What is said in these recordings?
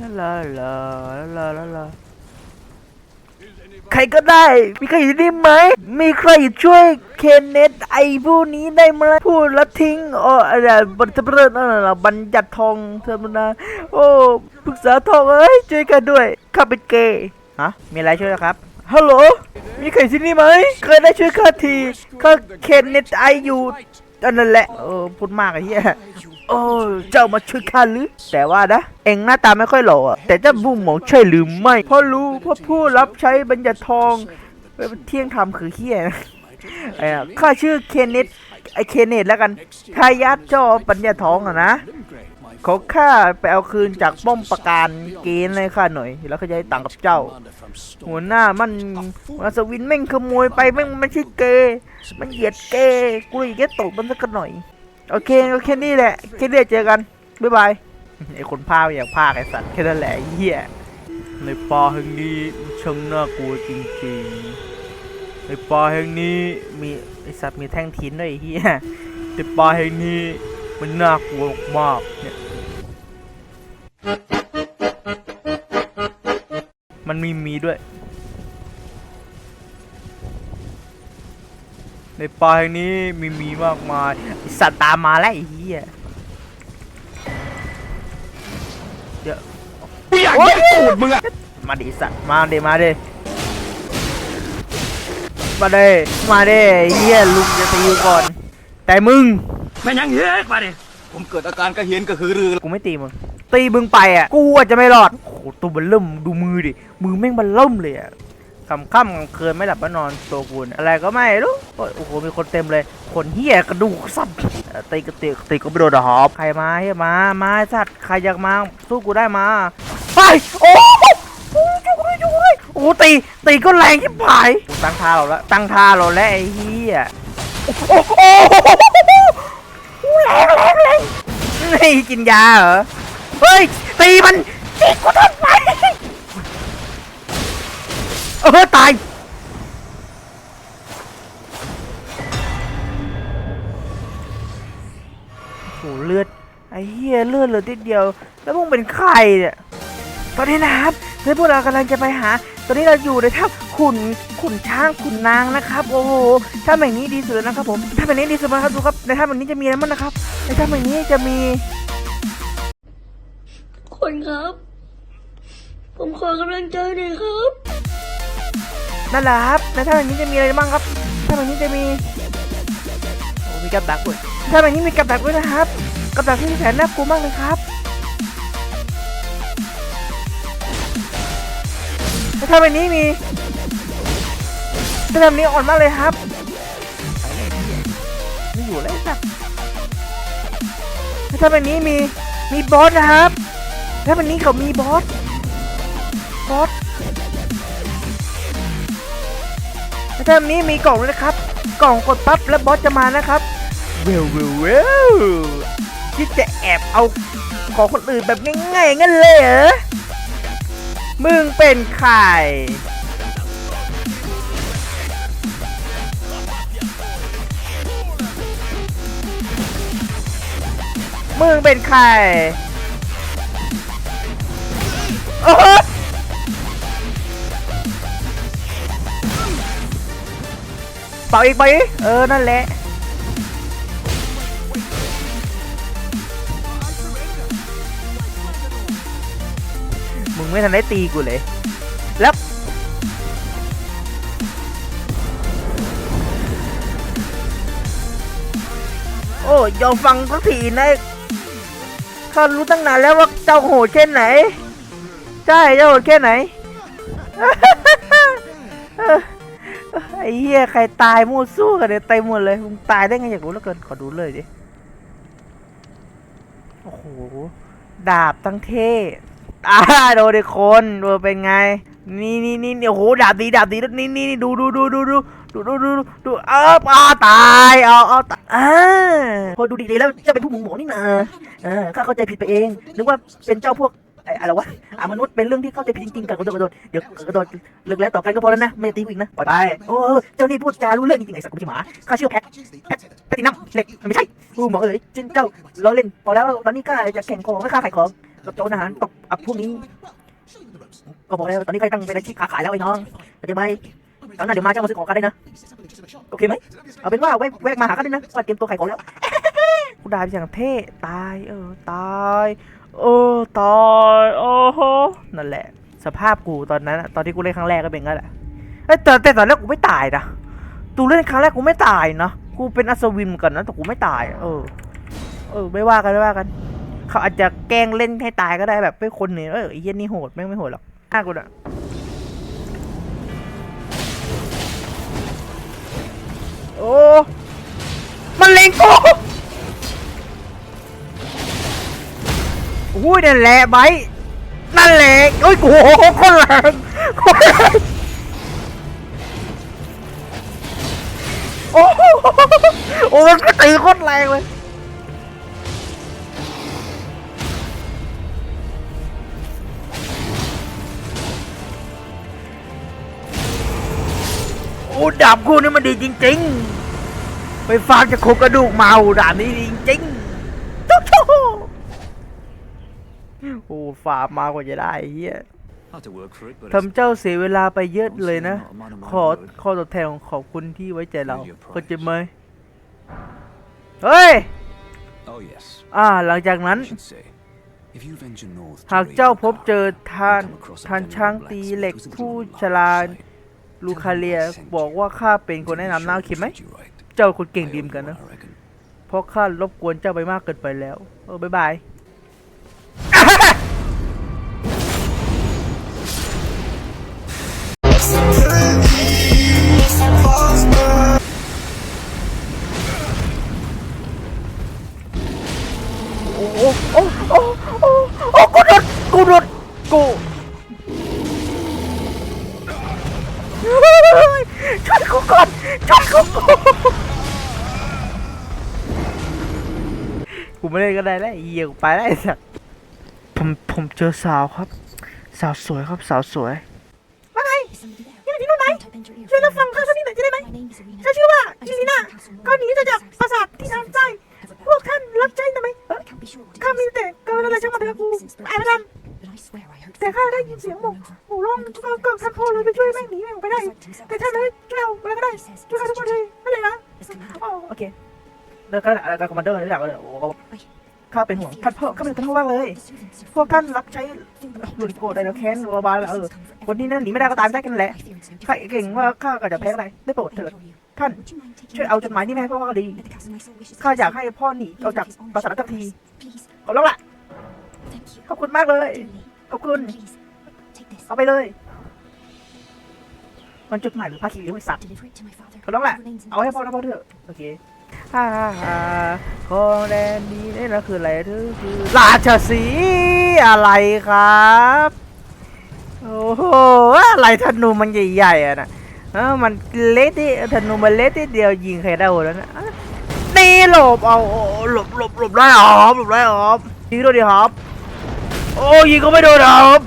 ลาลาลาลาลาลาใครก็ได้ มีใครอยู่ได้ไหม มีใครช่วยเคนเนตไอผู้นี้ได้ไหมพูดแล้วทิ้งอ๋ออะไรบันทึกเรื่องนั่นน่ะบัญญัติทองเทอมนาโอ้ปรึกษาทองเอ้ยช่วยกันด้วยข้าเป็นเกย์ฮะมีอะไรช่วยนะครับฮัลโหลมีใครที่นี่ไหมเคยได้ช่วยข้าทีข้าเคนเนตไออยู่ก็นั่นแหละเออพูดมากไอ้เหี้ย โอ้เจ้ามาช่วยข้าหรือแต่ว่านะ เองหน้าตาไม่ค่อยหล่ออะแต่เจ้าบุ้งหมองใช่หรือไม่เพราะรู้เพราะผู้รับใช้บัญญัติทองเที่ยงธรรมคือเหี้ยนะไอ้ะข้าชื่อเคนเนตไอเคนเนตแล้วกันทายาทเจ้าบัญญัติทองอะนะขอข้าไปเอาคืนจากป้อมประการเกณฑ์เลยข้าหน่อย แล้วเขาจะให้ตังกับเจ้า หัวหน้ามันมาสวินแม่งขโมยไปแม่งไม่ใช่เกย์มันเหยียดเกย์กูเลยแค่ตบมันสักหน่อย โอเคโอเคนี่แหละแค่นี้เจอกัน บ๊ายบาย ไอคนพากย์อยากพาไอสัตว์แค่นั้นแหละเหี้ยในป่าแห่งนี้ช่างน่ากลัวจริงๆในป่าแห่งนี้มีไอสัตว์มีแท่งทิ้นด้วยเหี้ยในป่าแห่งนี้มันน่ากลัวมากเนี่ยมันมีมีด้วย ในป่าแห่งนี้มีมีมากมายไอ้สัตว์ตามมาแล้วไอ้เหี้ยเดี๋ยวกูอยากแย่งตูดมึงอะมาดิสัตว์มาดิมาดิมาดิมาดิไอ้เหี้ยลุงจะตีกูก่อน แต่มึงแม่งยังเฮ้ยมาดิผมเกิดอาการกระเฮียนกระหือรือกูไม่ตีมึงตีมึงไปอะกูอาจจะไม่รอดโอ้โหตัวมันเริ่มดูมือดิมือแม่งมันเริ่มเลยอะ คำค่ำกลางคืนไม่หลับไม่นอนตัวกูนอะไรก็ไม่รู้โอ้โหมีคนเต็มเลย คนเหี้ยกระดูกสับตีกตีตีก็ไม่โดนหอบใครมาเฮียมามาสัตว์ใครอยากมาสู้กูได้มาไปโอ้โอ้ยจุกเลยจุกเลยโอ้ตีตีก็แรงที่ผายตั้งท่าเราแล้วตั้งท่าเราแล้วไอ้เหี้ยโอ้โหโอ้โหแรงแรงแรงนี่กินยาเหรอเฮ้ยตีมันตีกูทำไม เออตายโหเลือด ไอ้เหี้ยเลือดเหลือนิดเดียว แล้วมึงเป็นใครเนี่ย ตอนนี้นะครับเพื่อนพวกเรากำลังจะไปหา ตอนนี้เราอยู่ในถ้ำขุนขุนช้างขุนนางนะครับ โอ้โหถ้ำแห่งนี้ดีสุดแล้วนะครับผมถ้ำแห่งนี้ดีสุดแล้วครับดูครับ ในถ้ำแห่งนี้จะมีอะไรบ้างนะครับ ในถ้ำแห่งนี้จะมี คนครับ ผมขอกำลังใจหน่อยครับ นั่นแหละครับในถ้ำแห่งนี้จะมีอะไรบ้างครับ ถ้ำแห่งนี้จะมีโอ้มีกับดักด้วยถ้ำแห่งนี้มีกับดักด้วยนะครับกับดักที่แสนน่ากลัวมากเลยครับในถ้ำแห่งนี้มีในถ้ำนี้อ่อนมากเลยครับไม่อยู่แล้วสักในถ้ำแห่งนี้มีมีบอสนะครับในถ้ำแห่งนี้เขามีบอสบอส เทอมนี้มีกล่องด้วยนะครับ กล่องกดปั๊บแล้วบอสจะมานะครับเวลเวลเวลที่จะแอบเอาของคนอื่นแบบง่ายๆงั้นเลยเหรอมึงเป็นใครมึงเป็นใคร โอ้ ป่าอีกไปอีกเออ นั่นแหละมึงไม่ทันได้ตีกูเลย แล้ว โอ้ยอมฟังสักทีนะข้ารู้ตั้งนานแล้วว่าเจ้าโหดแค่ไหน ใช่ เจ้าโหดแค่ไหน อ้เหี้ยใครตายมั่สู้กันเนี่ยเต็มหมดเลยมึงตายได้ไงอยากรู้เหลือเกินขอดูเลยดิโอ้โหดาบตั้งเท่อ่าโดนไอ้คนดูเป็นไงนี่นี่นี่นี่โอ้โหดาบดีดาบดีนี่นี่นี่ดูดูดูดูดูดูดูดูดูเออปลาตายเอาเอาตายอ่าพอดูดีๆแล้วจะเป็นผู้หมุงหมอนี่นะเออข้าเข้าใจผิดไปเองนึกว่าเป็นเจ้าพวก ไอ้อะไรวะอ่ามนุษย์เป็นเรื่องที่เข้าใจผิดจริงๆกันกระโดดกระโดดเดี๋ยวกระโดดเลิกแล้วต่อกันก็พอแล้วนะไม่ตีกูอีกนะปล่อยไปโอ้เจ้านี่พูดจารู้เรื่องจริงๆไอ้สัตว์กูไม่ใช่หมาข้าเชื่อแพทแพทแพทตินัมเหล็กมันไม่ใช่กูหมอเอ๋ยจินเจ้าล้อเล่นพอแล้วตอนนี้ข้าจะแข่งของไม่ข้าขายของกับโจรอาหารกอับพวกนี้ก็บอกแล้วตอนนี้ใครตั้งเป็นอาชีพค้าขายแล้วไอ้น้องเข้าใจไหมตอนหน้าเดี๋ยวมาเจ้ามาซื้อของกันได้นะโอเคไหมเอาเป็นว่าแวะแวะมาหากันด้นะว่าเตรียมตัวขายของแล้วกูด่าไปอย่างเท่ตายเออตาย เออตายโอ้โหนั่นแหละ สภาพกูตอนนั้นอะตอนที่กูเล่นครั้งแรกก็เป็นงั้นแหละเอ้ยแต่แต่ตอนแรกกูไม่ตายนะตูเล่นครั้งแรกกูไม่ตายนะกูเป็นอัศวินเหมือนกันนะแต่กูไม่ตาย เออ เออ ไม่ว่ากันไม่ว่ากัน เขาอาจจะแกล้งเล่นให้ตายก็ได้แบบไม่คนเนี่ยเออไอ้เหี้ยนี่โหดแม่งไม่โหดหรอกฆ่ากูอะโอ้ มันเล็งกู อุ้ยนั่นแหละไบนั่นแหละโอ้ยกูโหคนแรงคนแรงโอ้โหโอ้มันก็ตีโคตรแรงเลยโอ้ดาบคู่นี้มันดีจริงๆ ไปฟาร์มจะโคกระดูกเมาดาบนี้ดีจริงๆทุกทุ โอ้ฟาร์มมากกว่าจะได้ไอ้เฮีย Had to work for it, but ทำเจ้าเสียเวลาไปเยอะเลยนะ ขอข้อตอบแทนของขอบคุณที่ไว้ใจเราเข้าใจไหมเฮ้ย Oh yes. อ่าหลังจากนั้น I should say. If you venture north to หากเจ้าพบ Ravenloft, เจอทาน come across a ทาน venerable ช้างตี blacksmith เหล็ก who's a ผู้ little ชรา marvelous sight. ลูคาเลีย Tell him I sent บอก you. ว่าข้าเป็นคน He's แนะ gonna นำน่า sure คิดไหม treat you right. เจ้าคนเก่ง I ดี owe เหมอน you กัน one, นะ I reckon. เพราะข้ารบกวนเจ้าไปมากเกินไปแล้ว เออบ๊ายบาย โอ้โอ้โอ้โอ้โอ้โอ้กูโดนกูโดนกูช่วยกูก่อนช่วยกูก่อนกูไม่เล่นก็ได้แล้วเหี้ยกูไปแล้วไอ้สัสผมผมเจอสาวครับ สาวสวยครับสาวสวยว่าไงนี่มันที่นู่นไหมช่วยรับฟังข้าสักนิดหน่อยจะได้ไหมข้าชื่อว่าลิลิน่าก็หนีมาจากปราสาทที่ทางใต้พวกท่านรับใช้ทำไม ข้ามีแต่กำลังอะไรช่างมันเถอะกูไอ้ไม่ทำแต่ข้าได้ยินเสียงหมูหมูร้องก็ก็ท่านพ่อเลยไปช่วยแม่งหนีแม่งไปได้ แต่ท่านเลยช่วยเอาอะไรก็ได้ช่วยข้าทุกคนเลยไม่เลยนะอ๋อโอเคแล้วก็อะไรกับคอมมานเดอร์นี่แหละก็เลยโอ้ข้าเป็นห่วงท่านพ่อข้าเป็นท่านพ่อมากเลย พวกท่านรับใช้หลุดโกรธได้แล้วแค้นรัวบานแล้วเออคนที่นั่นหนีไม่ได้ก็ตายไม่ได้กันแหละข้าเก่งว่าข้าก็จะแพ้อะไรได้โปรดเถิด ท่านช่วยเอาจดหมายนี่มาให้พ่อก็ดีข้าอยากให้พ่อหนีออกจากปราสาททักทีขอบร้องละขอบคุณมากเลยขอบคุณเอาไปเลยมันจุดหมายหรือภาคีหรือไอ้สัตว์ขอบร้องละเอาให้พ่อแล้วพ่อเถอะโอเคฮ่าฮ่าฮ่าของแดนดีนี่นะคืออะไรคือคือราชสีห์อะไรครับ โอ้โหอะไรธนูมันใหญ่ๆอะนะ เออมันเล็กที่ธนูมันเล็กที่เดียวยิงใครได้หมดแล้วนะอะนี่หลบเอาหลบหลบหลบได้หรอหลบได้หรอยิงโด้วยดิครับโอ้ยิงก็ไม่โดนครับ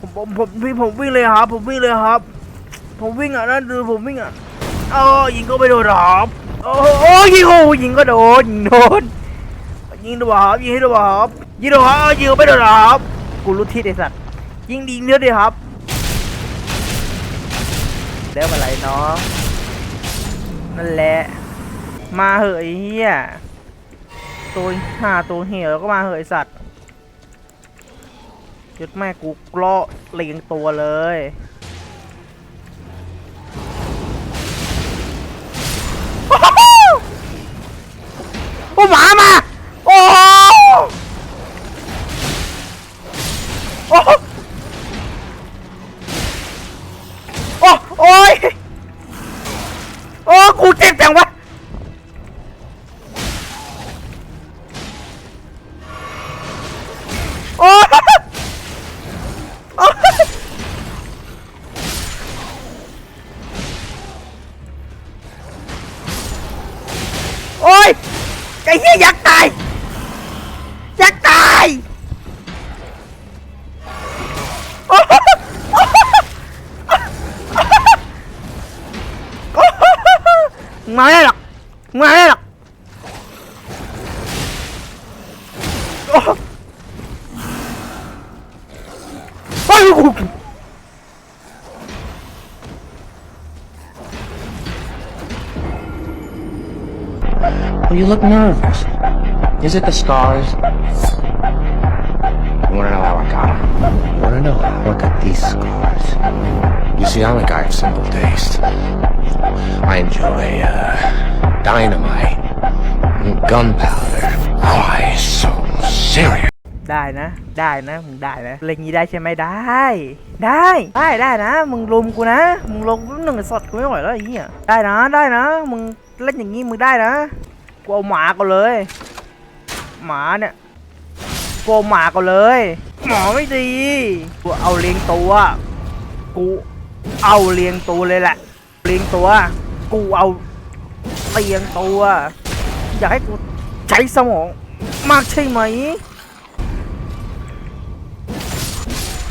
ผมผมผมผมผมวิ่งเลยครับ ผมวิ่งเลยครับ ผมวิ่งอะนั่นดูผมวิ่งอะเออยิงก็ไม่โดนครับโอ้โอ้ยิงโอ้ยิงก็โดนยิงโดนยิงดูครับยิงให้ดูครับยิงดูครับยิงก็ไม่โดนครับกูรู้ทิศไอ้สัตว์ยิงดีเนื้อดิครับ แล้วอะไรเนาะนั่นแหละ มาเหอะไอ้เหี้ยตัวห่าตัวเหี้ยแล้วก็มาเหอะไอ้สัตว์ยึดแม่กูกล้อเลียงตัวเลย โอ้ยไอ้เหี้ยอยากตายอย Well, you look nervous. Is it the scars? You wanna know how I got them? Wanna know how? Look at these scars. You see, I'm a guy of simple taste. I enjoy, uh, dynamite and gunpowder. Why so serious? ได้นะ ได้นะ มึงได้นะเล่นงี้ได้ใช่ไหมได้ ได้ ได้ได้นะ มึงลุมกูนะ มึงลงหนึ่งสดกูไม่ไหวแล้วไอ้เหี้ย ได้นะ ได้นะ มึงเล่นอย่างงี้มึงได้นะ กูเอาหมาก็เลย หมาเนี่ยกูเอาหมาก็เลย หมอไม่ดีกูเอาเลี้ยงตัว กู เอาเลี้ยงตัวเลยแหละเลี้ยงตัว กูเอาเลี้ยงตัว อยากให้กูใช้สมองมากใช่ไหม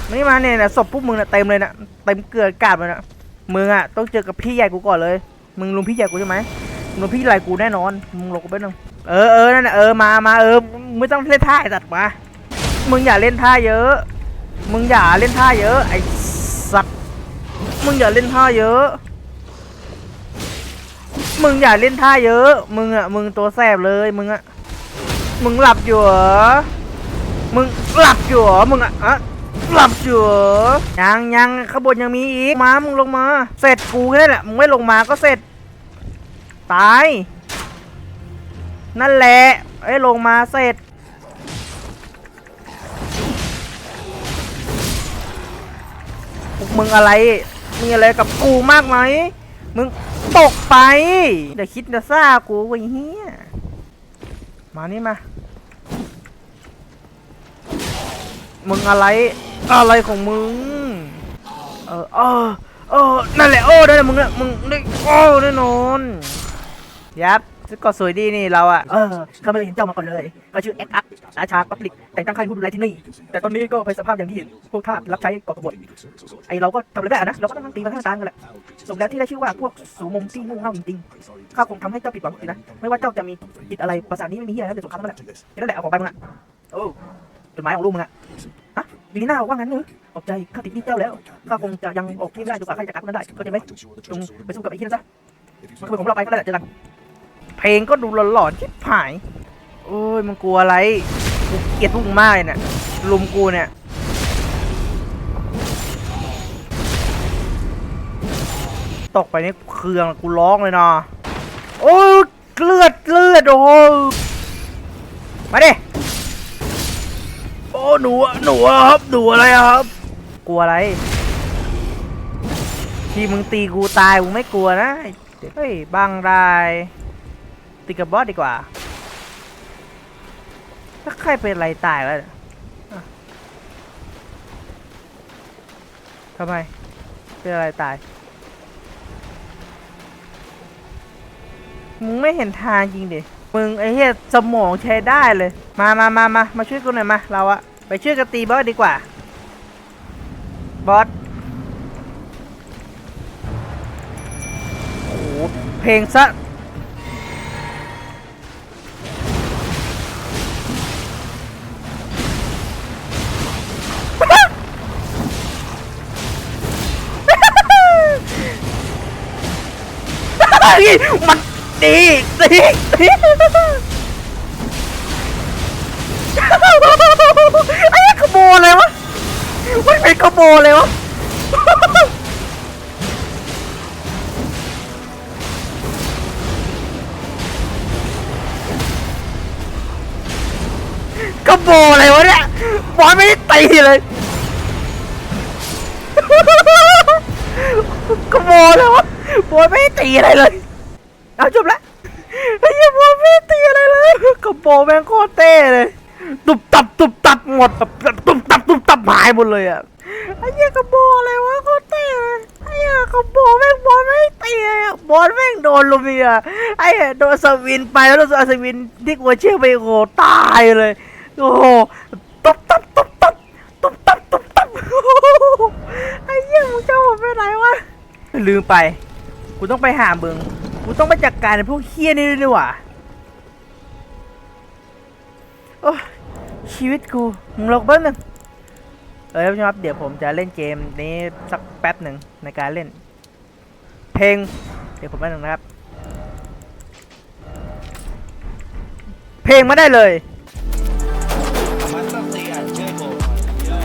ไม่มาเนี่ยนะศพพวกมึงน่ะเต็มเลยนะเต็มเกลือกาบเลยนะมึงอะต้องเจอกับพี่ใหญ่กูก่อนเลย มึงลุมพี่ใหญ่กูใช่ไหม มึงลุมพี่ใหญ่กูแน่นอน มึงลงกูไปหนึ่งเออเออนั่นน่ะเออมามาเออมึงไม่ต้องเล่นท่าไอ้สัตว์มา มึงอย่าเล่นท่าเยอะ มึงอย่าเล่นท่าเยอะไอ้สัตว์ มึงอย่าเล่นท่าเยอะ มึงอย่าเล่นท่าเยอะ มึงอะมึงตัวแสบเลยมึงอะมึงหลับอยู่เหรอ มึงหลับอยู่เหรอมึงอะอะหลับอยู่เหรอยังยังขางบวนยังมีอีกมา มึงลงมา เสร็จกูแค่นั้นแหละ มึงไม่ลงมาก็เสร็จ ตาย นั่นแหละไอ้ยลงมาเสร็จ พวกมึงอะไร มีอะไรกับกูมากไหม มึงตกไป เดี๋ยวคิดจะซ่ากูไอ้เหี้ย มานี่มา มึงอะไรอะไรของมึง เออเออเออนั่นแหละโอ้ได้แล้วมึงอะมึงได้โอ้แน่นอน ยับก็สวยดีนี่เราอะเออข้าไม่เคยเห็นเจ้ามาก่อนเลยก็ชื่อเอ็กอัพราชาปับลิก แต่งตั้งค่ายผู้ดูแลที่นี่ แต่ตอนนี้ก็เป็นสภาพอย่างที่เห็น พวกทาสรับใช้ก่อกบฏไอเราก็ทำอะไรได้อะนะ เราก็ต้องตีมันให้มันตายกันแหละสมแล้วที่ได้ชื่อว่าพวกสูมมที่มุ่งเง่าจริงๆข้าคงทำให้เจ้าผิดหวังสินะ ไม่ว่าเจ้าจะมีจิตอะไร ภาษานี้ไม่มีเหี้ยอะไรแต่สงครามนั่นแหละนั่นแหละเอาของไปมึงอะโอ้จดหมายของลูกมึงอะฮะวิลีน่าว่างั้นเหรอตกใจข้าติดหนี่เจ้าแล้วข้าคงจะยังออกที่ไม่ได้จนกว่าข้าจะกลับนั้นได้เข้าใจไหมจงไปสู้กับไอ้ที่นั่นซะมันคือของเราไปก็ได้แหละเจอกัน ลงก็ดูหลอนๆชิบหายโอ้ยมึงกลัวอะไรกูเกลียดพวกมึงมากเนี่ยลุมกูเนี่ยตกไปนี่เครื่องกูร้องเลยเนาะโอ้ยเลือดเลือดโอ้ยมาดิโอ้หนูอะหนูอะครับหนูอะไรอะครับ กลัวอะไรที่มึงตีกูตายมึงไม่กลัวนะเฮ้ยบางราย ตีกับบอสดีกว่า ถ้าใครเป็นอะไรตายแล้วะทำไม เป็นอะไรตาย มึงไม่เห็นทางจริงดิ มึงไอ้เหี้ยสมองใช้ได้เลย มามามามามาช่วยกูหน่อยมา เราอะไปช่วยกันตีบอสดีกว่า บอสโอ้โหเพลงซะ้ยมันดีดีไอ้ขโมยเลยวะมันเป็นขโมยเลยวะขโมยเลยวะเนี่ยบอลไม่ได้ตีเลยขโมยเลยวะ บอลไม่ตีอะไรเลย เอาจบละไอ้เหี้ยบอลไม่ตีอะไรเลยขโมยแม่งโคตรเต้เลย ตุบตับตุบตับหมดแบบตุบตับตุบตับหายหมดเลยอะไอ้เหี้ยขโมยอะไรวะโคตรเต้เลยไอ้เหี้ยขโมยแม่งบอลไม่ตีเลยอะบอลแม่งโดนลุมเนียไอ้เหี้ยโดนสวินไปแล้วโดนสวินที่กูเชื่อไปโอ้โหตายเลย โอ้โหตุบตับตุบตับตุบตับตุบตับโอ้โหไอ้เหี้ยมึงจะเอาผมไปไหนวะลืมไป กูต้องไปหามึง กูต้องไปจัดการไอ้พวกเฮี้ยนี่ด้วยดีกว่าโอ้ชีวิตกู มึงลองแป๊บนึงเออท่านผู้ชมครับเดี๋ยวผมจะเล่นเกมนี้สักแป๊บหนึ่งในการเล่น เพลง เดี๋ยวผมแป๊บหนึ่งนะครับ เพลงมาได้เลย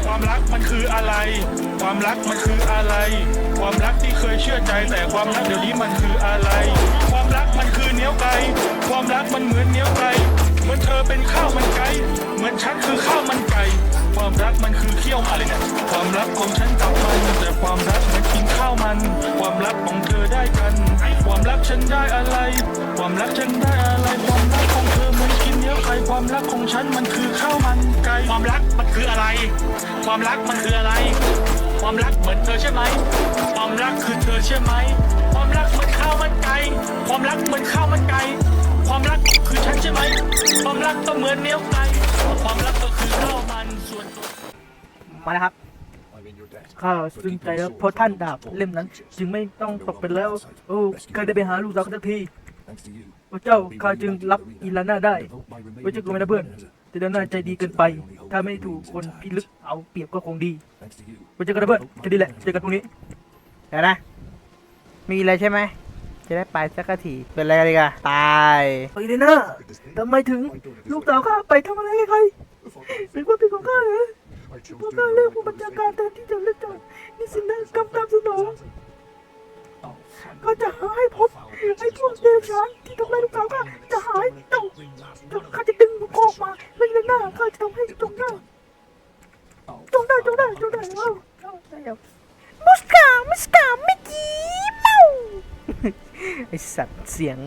ความรักมันคืออะไร ความรักมันคืออะไร ความรักที่เคยเชื่อใจแต่ความรักเดี๋ยวนี้มันคืออะไร ความรักมันคือเนี้ยวไกลความรักมันเหมือนเนี้ยวไกลเหมือนเธอเป็นข้าวมันไก่เหมือนฉันคือข้าวมันไก่ความรักมันคือเคี่ยวอะไรเนี่ยความรักของฉันกับมันแต่ความรักมันกินข้าวมัน ความรักของเธอได้กัน ความรักฉันได้อะไร ความรักฉันได้อะไร ความรักของเธอ อนกินเหนียวไก่ความรักของฉันมันคือข้าวมันไก่ความรักมันคืออะไร ความรักมันคืออะไร ความรักเหมือนเธอใช่ไหม ความรักคือเธอใช่ไหม ความรักเหมือนข้าวมันไก่ความรักเหมือนข้าวมันไก่ความรักคือฉันใช่ไหม ความรักก็เหมือนเนี้ยวไก่ความรักก็คือข้าวมันส่วนตัวมาแล้วครับข้าซึ้งใจแล้วเพราะท่านดาบเล่มนั้น จึงไม่ต้องตกเป็นแล้ว โอ้ข้าได้ไปหาลูกสาวกันสักที พระเจ้าข้าจึงรับอีลาน่าได้ไว้เจ้ากูไม่นะเพื่อน แต่อีลาน่าใจดีเกินไป ถ้าไม่ถูกคนพิลึกเอาเปรียบก็คงดีไว้เจอกันนะเพื่อนแค่นี้แหละเจอกันพรุ่งนี้เดี๋ยวนะ มีอะไรใช่ไหม จะได้ไปสักทีเป็นอะไรกันดีกอะตายอีเลน่าทำไมถึงลูกสาวข้าไปทำอะไรให้ใครเป็นความผิดของข้าเหรอพวกข้าเลือกผู้บัญชาการแทนที่จะเลือกเจ้านี่สินะกำตามสนองก็จะ หาให้พบไอ้พวกเดรัจฉานที่ทำลายลูกสาวข้าจะหายเจ้าเจ้าข้าจะดึงมันออกมาไม่งั้นหน้าข้าจะทำให้จงได้จงได้จงได้จงได้เอาเอาได้แล้วมุสกามุสกาไม่กี่เมาไอสัตว์เสียง